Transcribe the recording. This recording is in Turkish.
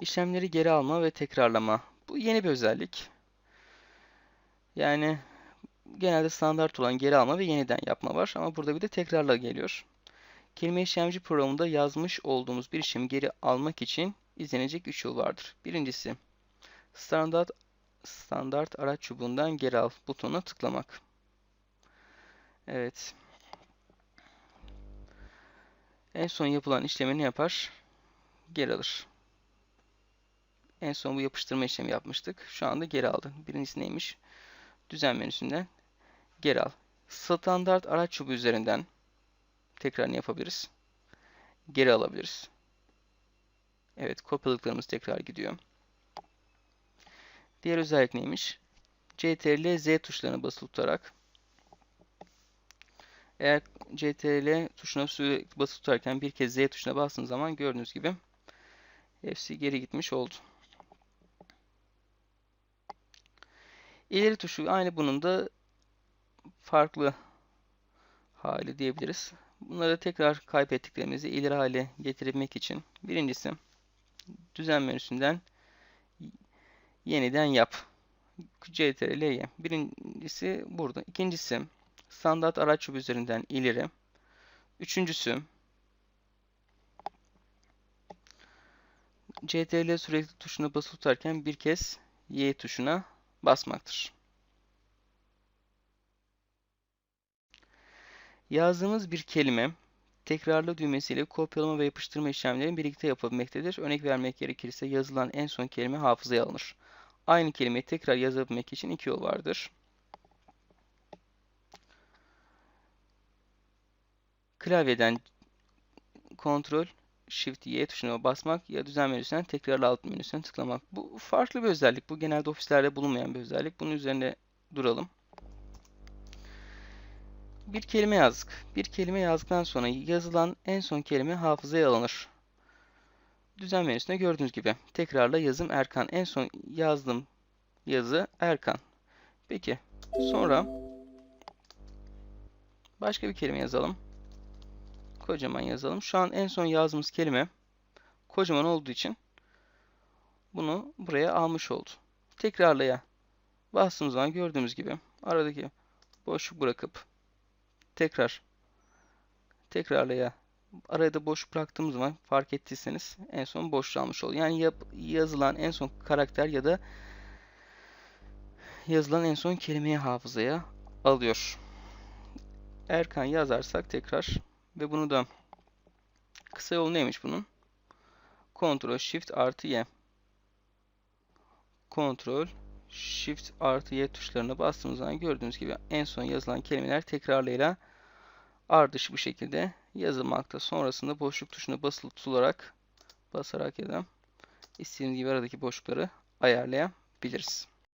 İşlemleri geri alma ve tekrarlama. Bu yeni bir özellik. Yani genelde standart olan geri alma ve yeniden yapma var. Ama burada bir de tekrarla geliyor. Kelime işlemci programında yazmış olduğumuz bir işlemi geri almak için izlenecek 3 yol vardır. Birincisi standart standart araç çubuğundan geri al butonuna tıklamak. Evet. En son yapılan işlemi ne yapar? Geri alır. En son bu yapıştırma işlemi yapmıştık. Şu anda geri aldı. Birincisi neymiş? Düzen menüsünden geri al. Standart araç çubuğu üzerinden tekrar ne yapabiliriz? Geri alabiliriz. Evet, kopyaladıklarımız tekrar gidiyor. Diğer özellik neymiş? CTRL Z tuşlarına basılı tutarak eğer CTRL tuşuna basılı tutarken bir kez Z tuşuna bastığınız zaman gördüğünüz gibi hepsi geri gitmiş oldu. İleri tuşu aynı bunun da farklı hali diyebiliriz. Bunları tekrar kaybettiklerimizi ileri hale getirmek için birincisi düzen menüsünden yeniden yap. CTRL-Y. Birincisi burada. İkincisi standart araç çubuğu üzerinden ileri. Üçüncüsü CTRL sürekli tuşuna basılı tutarken bir kez Y tuşuna basmaktır. Yazdığımız bir kelime tekrarlı düğmesiyle kopyalama ve yapıştırma işlemlerini birlikte yapabilmektedir. Örnek vermek gerekirse yazılan en son kelime hafızaya alınır. Aynı kelimeyi tekrar yazabilmek için iki yol vardır. Klavyeden Ctrl Shift Y tuşuna basmak ya düzen menüsünden tekrar alt menüsüne tıklamak. Bu farklı bir özellik. Bu genelde ofislerde bulunmayan bir özellik. Bunun üzerinde duralım. Bir kelime yazdık. Bir kelime yazdıktan sonra yazılan en son kelime hafızaya alınır. Düzen menüsünde gördüğünüz gibi tekrarla yazım Erkan. En son yazdığım yazı Erkan. Peki sonra başka bir kelime yazalım. Kocaman yazalım. Şu an en son yazdığımız kelime kocaman olduğu için bunu buraya almış oldu. Tekrarlaya bastığımız zaman gördüğümüz gibi aradaki boşluk bırakıp tekrar tekrarlaya araya da boş bıraktığımız zaman fark ettiyseniz en son boş almış oluyor. Yani yap, yazılan en son karakter ya da yazılan en son kelimeyi hafızaya alıyor. Erkan yazarsak tekrar ve bunu da kısa yolu neymiş bunun? Ctrl Shift artı Y. Ctrl Shift artı Y tuşlarına bastığımız zaman gördüğünüz gibi en son yazılan kelimeler tekrarlayla ardışık bir şekilde yazılmakta. Sonrasında boşluk tuşuna basılı tutularak basarak ya da istediğimiz gibi aradaki boşlukları ayarlayabiliriz.